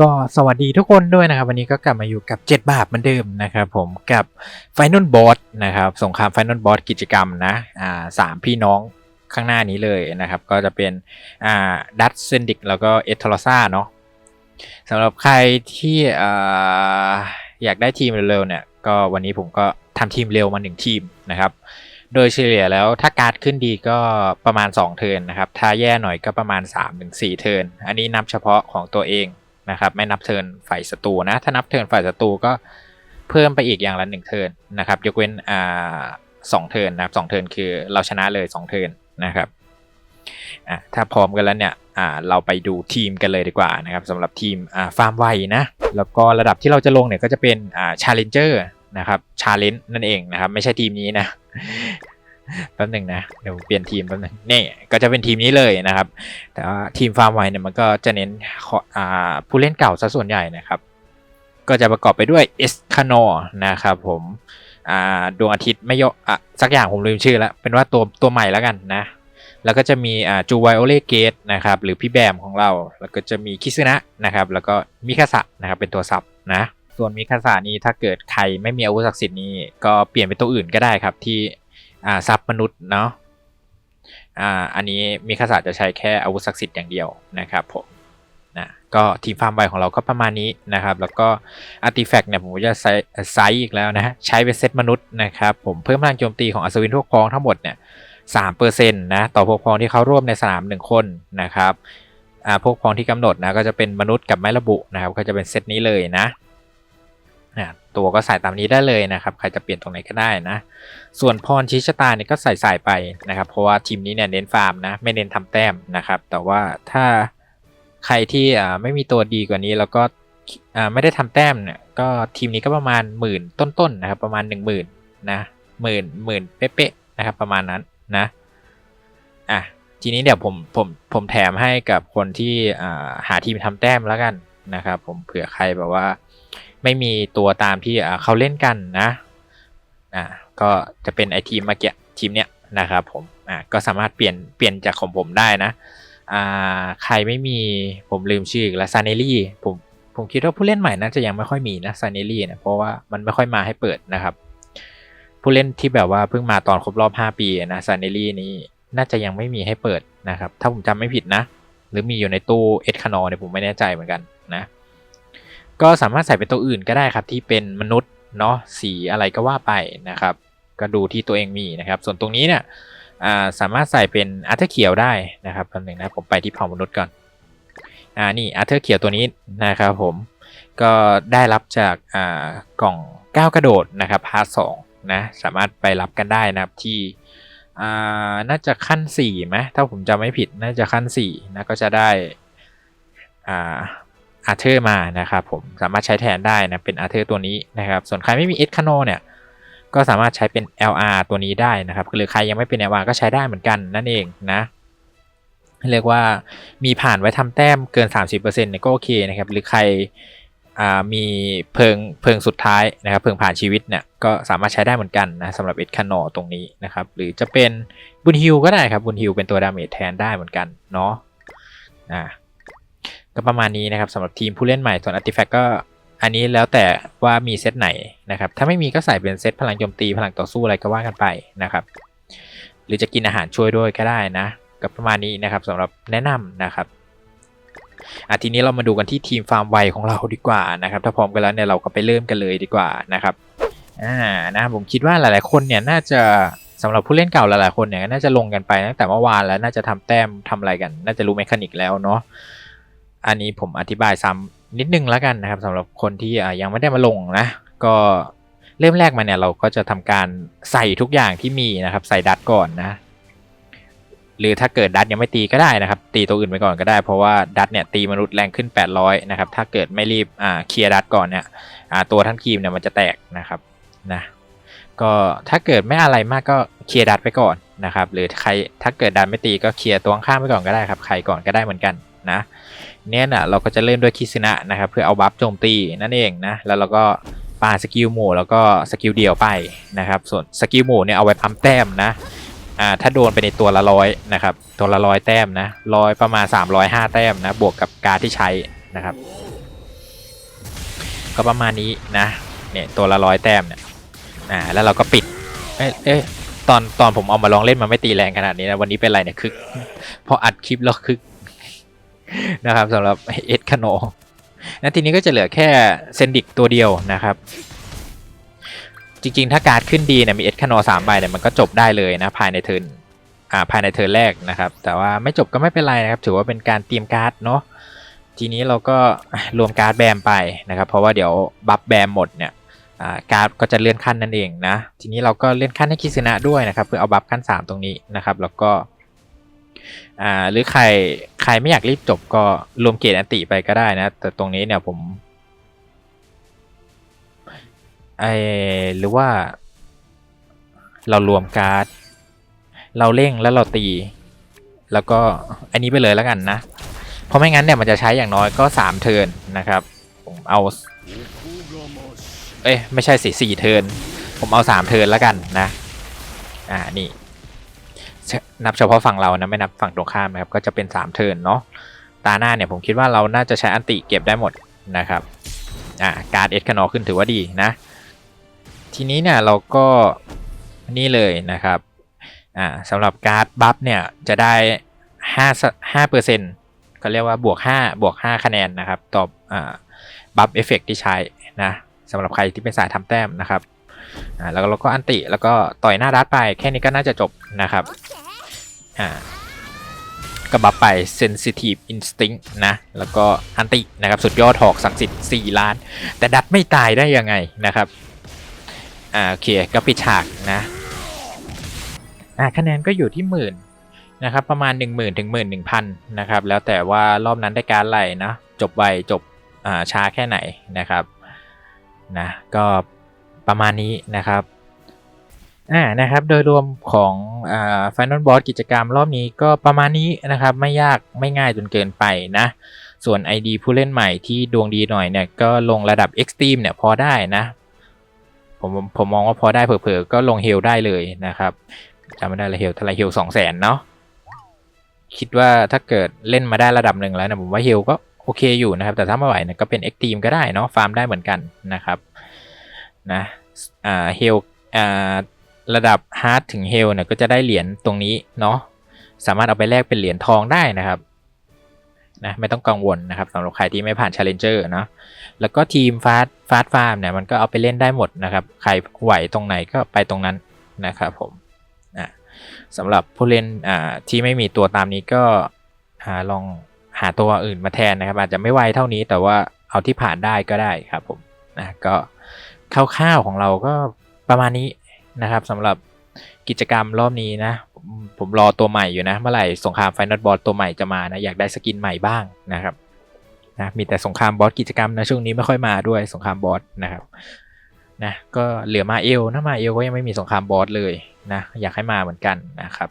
ก็สวัสดีทุกคนด้วยนะครับ วันนี้ก็กลับมาอยู่กับ 7 บาทเหมือนเดิมนะครับผมกับ Final Boss นะครับสงคราม Final Boss กิจกรรมนะอ่าสามพี่น้องข้างหน้านี้เลยนะครับ ก็จะเป็นอ่าดัตเซนดิกแล้วก็เอทอร์ซาเนาะสำหรับใครที่อ่าอยากได้ทีมเร็วๆเนี่ย ก็วันนี้ผมก็ทำทีมเร็วมาหนึ่งทีมนะครับ โดยเฉลี่ยแล้วถ้าการ์ดขึ้นดีก็ประมาณ 2 เทิร์นนะครับ ถ้าแย่หน่อยก็ประมาณ 3-4 เทิร์นอันนี้นับเฉพาะของตัวเอง นะครับ ไม่นับเทินฝ่ายศัตรูนะ ถ้านับเทินฝ่ายศัตรูก็เพิ่มไปอีกอย่างละ1เทินนะครับ ยกเว้นอ่าสองเทินนะครับสองเทินคือเราชนะเลย2เทินนะครับอะถ้าพร้อมกันแล้วเนี่ยอ่าเราไปดูทีมกันเลยดีกว่านะครับสำหรับทีมอ่าฟาร์มไวนะ แล้วก็ระดับที่เราจะลงเนี่ยก็จะเป็นอ่าชาเลนเจอร์นะครับชาเลนจ์นั่นเองนะครับ ไม่ใช่ทีมนี้นะ แป๊บหนึ่งนะเดี๋ยวเปลี่ยนทีมแป๊บหนึงนี่ก็จะเป็นทีมนี้เลยนะครับ แต่ว่าทีมฟาร์มไวเนี่ยมันก็จะเน้นผู้เล่นเก่าซะส่วนใหญ่นะครับ ก็จะประกอบไปด้วยเอสคานอนะครับผมดวงอาทิตย์ไม่ยอะสักอย่างผมลืมชื่อแล้ว เป็นว่าตัวตัวใหม่แล้วกันนะ แล้วก็จะมีจูไวโอเลเกตนะครับหรือพี่แบมของเรา แล้วก็จะมีคิซึนะนะครับแล้วก็มิคาสะนะครับเป็นตัวซับนะส่วนมิคาสะนี้ถ้าเกิดใครไม่มีอาวุธศักดิ์สิทธิ์นี้ก็เปลี่ยนเป็นตัวอื่นก็ได้ครับที่ อ่าซับมนุษย์เนาะอ่าอันนี้มิคาสะจะใช้แค่อาวุธศักดิ์สิทธิ์อย่างเดียวนะครับผมนะก็ทีมฟาร์มไวของเราก็ประมาณนี้นะครับ แล้วก็อาร์ติแฟกต์เนี่ยผมก็จะไซไซส์อีกแล้วนะใช้เป็นเซตมนุษย์นะครับผมเพิ่มพลังโจมตีของอัศวินพวกพ้องทั้งหมดเนี่ยสามเปอร์เซ็นต์นะต่อพวกพ้องที่เข้าร่วมในสนามหนึ่งคนนะครับอ่าพวกพ้องที่กำหนดนะก็จะเป็นมนุษย์กับไม่ระบุนะครับก็จะเป็นเซตนี้เลยนะ นะตัวก็ใส่ตามนี้ได้เลยนะครับ ใครจะเปลี่ยนตรงไหนก็ได้นะ ส่วนพรชี้ชะตาเนี่ยก็ใส่ใส่ไปนะครับ เพราะว่าทีมนี้เนี่ยเน้นฟาร์มนะ ไม่เน้นทำแต้มนะครับ แต่ว่าถ้าใครที่ไม่มีตัวดีกว่านี้แล้วก็ไม่ได้ทำแต้มเนี่ย ก็ทีมนี้ก็ประมาณหมื่นต้นๆนะครับ ประมาณหนึ่งหมื่นนะหมื่นหมื่นเป๊ะๆนะครับ ประมาณนั้นนะ อะ ทีนี้เดี๋ยวผมผมผมแถมให้กับคนที่หาทีมทำแต้มแล้วกันนะครับ ผมเผื่อใครแบบว่า ไม่มีตัวตามที่เขาเล่นกันนะอ่าก็จะเป็นไอทีมเมื่อกี้ทีมเนี้ยนะครับผมอ่าก็สามารถเปลี่ยนเปลี่ยนจากของผมได้นะอ่าใครไม่มีผมลืมชื่อแล้วซานเนลี่ผมผมคิดว่าผู้เล่นใหม่น่าจะยังไม่ค่อยมีนะซานเนลี่นะเพราะว่ามันไม่ค่อยมาให้เปิดนะครับ ผู้เล่นที่แบบว่าเพิ่งมาตอนครบรอบ 5 ปีนะซานเนลี่นี้น่าจะยังไม่มีให้เปิดนะครับ ถ้าผมจำไม่ผิดนะ หรือมีอยู่ในตู้เอ็ดคานอเนี่ยผมไม่แน่ใจเหมือนกันนะ ก็สามารถใส่เป็นตัวอื่นก็ได้ครับที่เป็นมนุษย์เนาะสีอะไรก็ว่าไปนะครับ ก็ดูที่ตัวเองมีนะครับ ส่วนตรงนี้เนี่ยสามารถใส่เป็นอาร์เธอร์เขียวได้นะครับแป๊บหนึงนะผมไปที่เผ่ามนุษย์ก่อนอ่านี่อาร์เธอร์เขียวตัวนี้นะครับผมก็ได้รับจากอ่ากล่องก้าวกระโดดนะครับพาร์ทสองนะสามารถไปรับกันได้นะครับที่อ่าน่าจะขั้นสี่ไหมถ้าผมจำไม่ผิดน่าจะขั้นสี่นะก็จะได้อ่า อาร์เธอร์มานะครับผมสามารถใช้แทนได้นะเป็นอาร์เธอร์ตัวนี้นะครับส่วนใครไม่มีเอสคานเนี่ยก็สามารถใช้เป็น LR ตัวนี้ได้นะครับหรือใครยังไม่เป็น LR ก็ใช้ได้เหมือนกันนั่นเองนะเรียกว่ามีผ่านไว้ทำแต้มเกิน 30%เนี่ยก็โอเคนะครับหรือใครมีเพิงเพิงสุดท้ายนะครับเพิงผ่านชีวิตเนี่ยก็สามารถใช้ได้เหมือนกันนะสำหรับเอ็ดคานอตรงนี้นะครับหรือจะเป็นบุญฮิวก็ได้ครับบุญฮิวเป็นตัวดาเมจแทนได้เหมือนกันเนาะอ่า ก็ประมาณนี้นะครับสำหรับทีมผู้เล่นใหม่ส่วนอาร์ติแฟกก็อันนี้แล้วแต่ว่ามีเซตไหนนะครับ ถ้าไม่มีก็ใส่เป็นเซตพลังโจมตีพลังต่อสู้อะไรก็ว่ากันไปนะครับ หรือจะกินอาหารช่วยด้วยก็ได้นะ ก็ประมาณนี้นะครับสำหรับแนะนำนะครับอะทีนี้เรามาดูกันที่ทีมฟาร์มไวของเราดีกว่านะครับ ถ้าพร้อมกันแล้วเนี่ยเราก็ไปเริ่มกันเลยดีกว่านะครับอ่านะผมคิดว่าหลายๆคนเนี่ยน่าจะสำหรับผู้เล่นเก่าหลายๆคนเนี่ยน่าจะลงกันไปตั้งแต่เมื่อวานแล้วน่าจะทำแต้มทำอะไรกัน น่าจะรู้เมคานิกแล้วเนาะ อันนี้ผมอธิบายซ้ำนิดนึงแล้วกันนะครับสำหรับคนที่ยังไม่ได้มาลงนะ ก็เริ่มแรกมาเนี่ยเราก็จะทำการใส่ทุกอย่างที่มีนะครับ ใส่ดัตก่อนนะหรือถ้าเกิดดัตยังไม่ตีก็ได้นะครับ ตีตัวอื่นไปก่อนก็ได้ เพราะว่าดัตเนี่ยตีมนุษย์แรงขึ้น 800 นะครับ ถ้าเกิดไม่รีบอ่าเคลียร์ดัตก่อนเนี่ยอ่าตัวทั้งทีมเนี่ยมันจะแตกนะครับนะก็ถ้าเกิดไม่อะไรมากก็เคลียร์ดัตไปก่อนนะครับ หรือใครถ้าเกิดดัตไม่ตีก็เคลียร์ตัวข้างไปก่อนก็ได้ครับใครก่อนก็ได้เหมือนกัน นะเนี่ยนะเราก็จะเล่นด้วยคิซึนะนะครับเพื่อเอาบัฟโจมตีนั่นเองนะแล้วเราก็ปาสกิลหมู่แล้วก็สกิลเดี่ยวไปนะครับส่วนสกิลหมู่เนี่ยเอาไว้พัมแต้มนะอ่าถ้าโดนไปในตัวละร้อยนะครับตัวละร้อยแต้มนะร้อยประมาณ 305 แต้มนะบวกกับการที่ใช้นะครับ ก็ประมาณนี้นะเนี่ยตัวละร้อยแต้มเนี่ยอ่าแล้วเราก็ปิดเอ้ยเอ้ยตอนตอนผมเอามาลองเล่นมันไม่ตีแรงขนาดนี้นะวันนี้เป็นไรเนี่ยคึกพออัดคลิปแล้วคึก นะครับสำหรับเอ็ดคาโนนะทีนี้ก็จะเหลือแค่เซนดิกตัวเดียวนะครับ จริงๆ ถ้าการ์ดขึ้นดีเนี่ยมีเอ็ดคาโนสามใบเนี่ยมันก็จบได้เลยนะภายในเทิร์นอ่าภายในเทิร์นแรกนะครับ แต่ว่าไม่จบก็ไม่เป็นไรนะครับ ถือว่าเป็นการเตรียมการ์ดเนาะทีนี้เราก็รวมการ์ดแบมไปนะครับ เพราะว่าเดี๋ยวบัฟแบมหมดเนี่ยอ่าการ์ดก็จะเลื่อนขั้นนั่นเองนะ ทีนี้เราก็เลื่อนขั้นให้คิสนะด้วยนะครับ เพื่อเอาบัฟขั้น 3 ตรงนี้นะครับ แล้วก็ อ่าหรือใครใครไม่อยากรีบจบก็รวมเกรดอันติไปก็ได้นะ แต่ตรงนี้เนี่ยผมไอหรือว่า เรารวมการ์ด เราเร่งแล้วเราตี แล้วก็อันนี้ไปเลยแล้วกันนะ เพราะไม่งั้นเนี่ยมันจะใช้อย่างน้อยก็ 3 เทิร์นนะครับ ผมเอา เอ้ยไม่ใช่สิสี่เทิร์นผมเอาสามเทิร์นแล้วกันนะ อ่านี่ นับเฉพาะฝั่งเรานะไม่นับฝั่งตรงข้ามนะครับก็จะเป็นสามเทิร์นเนาะตาหน้าเนี่ยผมคิดว่าเราน่าจะใช้อันติเก็บได้หมดนะครับอ่าการเอสคานอขึ้นถือว่าดีนะ ทีนี้เนี่ยเราก็นี่เลยนะครับอ่าสำหรับการ์ดบัฟเนี่ยจะได้ห้าห้าเปอร์เซ็นต์ก็เรียกว่าบวกห้าบวกห้าคะแนนนะครับต่ออ่าบัฟเอฟเฟกที่ใช้นะสำหรับใครที่เป็นสายทำแต้มนะครับ อ่าแล้วเราก็อันติแล้วก็ต่อยหน้ารัดไปแค่นี้ก็น่าจะจบนะครับอ่าก็บัฟไป sensitive instinct นะ แล้วก็อันตินะครับสุดยอดหอกศักดิ์สิทธิ์4ล้าน แต่ดัดไม่ตายได้ยังไงนะครับอ่าโอเคก็ปิดฉากนะอ่าคะแนนก็อยู่ที่หมื่นนะครับประมาณ 1 0,000ถึง11,000นะครับแล้วแต่ว่ารอบนั้นได้การไหลนะจบไวจบอ่าช้าแค่ไหนนะครับนะก็ ประมาณนี้นะครับอ่านะครับโดยรวมของอ่า Final Boss กิจกรรมรอบนี้ก็ประมาณนี้นะครับ ไม่ยากไม่ง่ายจนเกินไปนะ ส่วน ID ผู้เล่นใหม่ที่ดวงดีหน่อยเนี่ยก็ลงระดับ Extreme เนี่ยพอได้นะ ผมผมมองว่าพอได้เผลอๆ ก็ลงเฮลได้เลยนะครับจำไม่ได้ละเฮลท่าไหรเฮลสองแสนเนาะคิดว่าถ้าเกิดเล่นมาได้ระดับหนึ่งแล้วนะผมว่าเฮลก็โอเคอยู่นะครับ แต่ถ้าไม่ไหวเนี่ยก็เป็น Extreme ก็ได้เนาะฟาร์มได้เหมือนกันนะครับ นะอ่าเฮลอ่าระดับ Hard ถึงเฮลเนี่ยก็จะได้เหรียญตรงนี้เนาะสามารถเอาไปแลกเป็นเหรียญทองได้นะครับนะไม่ต้องกังวลนะครับสำหรับใครที่ไม่ผ่าน Challenger เนาะแล้วก็ทีมฟาสฟาสฟาร์มเนี่ยมันก็เอาไปเล่นได้หมดนะครับ ใครไหวตรงไหนก็ไปตรงนั้นนะครับผมนะสำหรับผู้เล่นอ่าที่ไม่มีตัวตามนี้ก็หาลองหาตัวอื่นมาแทนนะครับ อาจจะไม่ไวเท่านี้แต่ว่าเอาที่ผ่านได้ก็ได้ครับผมนะก็ คร่าวๆของเราก็ประมาณนี้นะครับสำหรับกิจกรรมรอบนี้นะ ผมรอตัวใหม่อยู่นะ เมื่อไหร่สงครามไฟนอลบอสตัวใหม่จะมานะอยากได้สกินใหม่บ้างนะครับนะมีแต่สงครามบอสกิจกรรมนะช่วงนี้ไม่ค่อยมาด้วยสงครามบอสนะครับนะก็เหลือมาเอลนะมาเอลก็ยังไม่มีสงครามบอสเลยนะอยากให้มาเหมือนกันนะครับ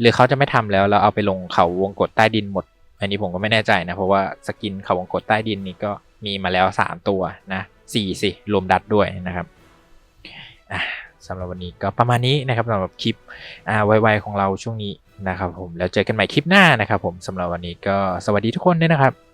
หรือเขาจะไม่ทำแล้วเราเอาไปลงเขาวงกฏใต้ดินหมด อันนี้ผมก็ไม่แน่ใจนะเพราะว่าสกินเขาวงกฏใต้ดินนี่ก็มีมาแล้ว 3 ตัวนะ สี่สิรวมดัดด้วยนะครับสำหรับวันนี้ก็ประมาณนี้นะครับสำหรับคลิปไวๆของเราช่วงนี้นะครับผมแล้วเจอกันใหม่คลิปหน้านะครับผมสำหรับวันนี้ก็สวัสดีทุกคนด้วยนะครับ